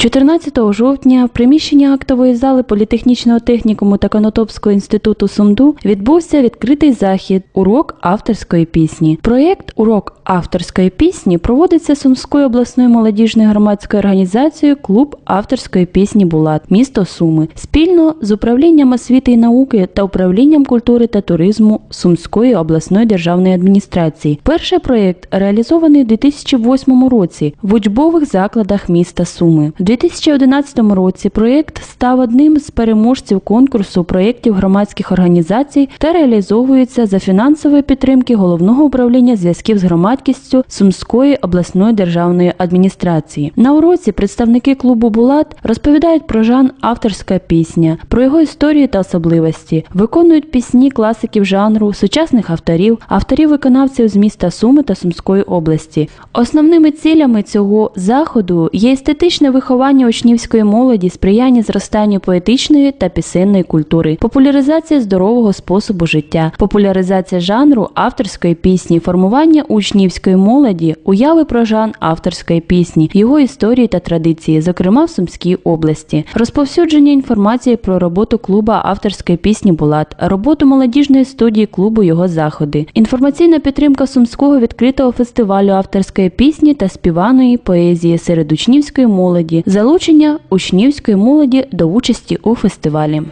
14 жовтня в приміщенні актової зали політехнічного технікуму та Конотопського інституту СумДу відбувся відкритий захід Урок авторської пісні. Проєкт Урок авторської пісні проводиться Сумською обласною молодіжною громадською організацією Клуб авторської пісні Булат, місто Суми, спільно з управлінням освіти і науки та управлінням культури та туризму Сумської обласної державної адміністрації. Перший проєкт реалізований у 2008 році в учбових закладах міста Суми. У 2011 році проєкт став одним з переможців конкурсу проєктів громадських організацій та реалізовується за фінансової підтримки головного управління зв'язків з громадськістю Сумської обласної державної адміністрації. На уроці представники клубу Булат розповідають про жан авторська пісня, про його історії та особливості, виконують пісні класиків жанру, сучасних авторів, авторів-виконавців з міста Суми та Сумської області. Основними цілями цього заходу є естетичне виховання учнівської молоді, сприяння зростанню поетичної та пісенної культури, популяризація здорового способу життя, популяризація жанру авторської пісні, формування учнівської молоді, уяви про жан авторської пісні, його історії та традиції, зокрема в Сумській області, розповсюдження інформації про роботу клуба авторської пісні Булат, роботу молодіжної студії клубу його заходи, інформаційна підтримка Сумського відкритого фестивалю авторської пісні та співаної поезії серед учнівської молоді, залучення учнівської молоді до участі у фестивалі.